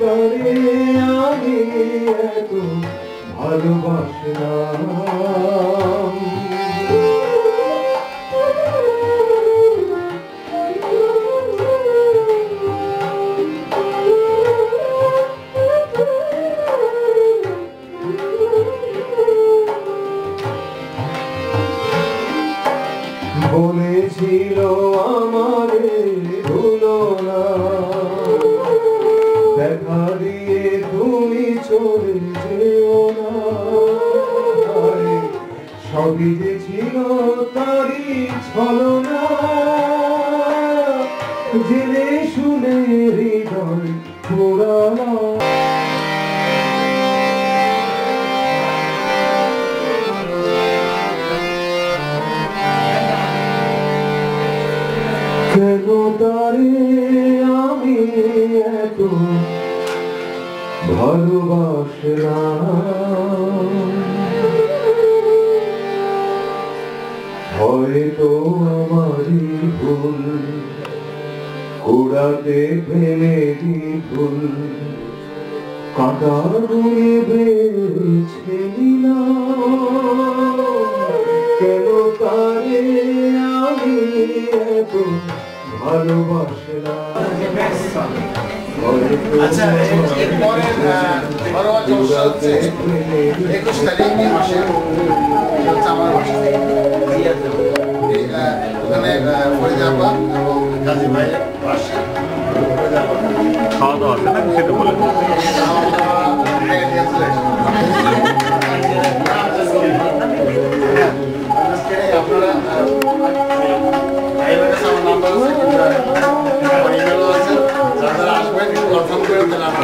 তারে আমি এত বলেছিল আমারে ভুলো না। সবই যে ছিল তারই ছলনা। জেনে শুনে হৃদয় পুরানা কেন তারে আমি এত ভালোবাসলাম? হয়তো আমারই ভুল। কুড়াতে প্রেমেরই ভুল। কাটার গুণে বেছে কেন তারে আমি এত ভালোবাসলাম? আচ্ছা এর- এরপরের আহ, ঘরোয়া জলসা একুশ তারিখ মাসে। আমার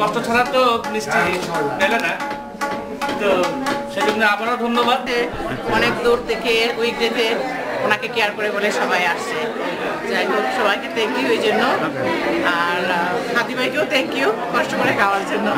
কষ্ট ছাড়া তো নিশ্চয়ই মেলে না। তো সেই জন্য আবারও ধন্যবাদ। অনেক দূর থেকে উইকডেতে ওনাকে কেয়ার করে বলে সবাই আসছে। যাই হোক সবাইকে থ্যাংক ইউ এই জন্য। আর হাতি ভাইকেও থ্যাংক ইউ কষ্ট করে খাওয়ার জন্য।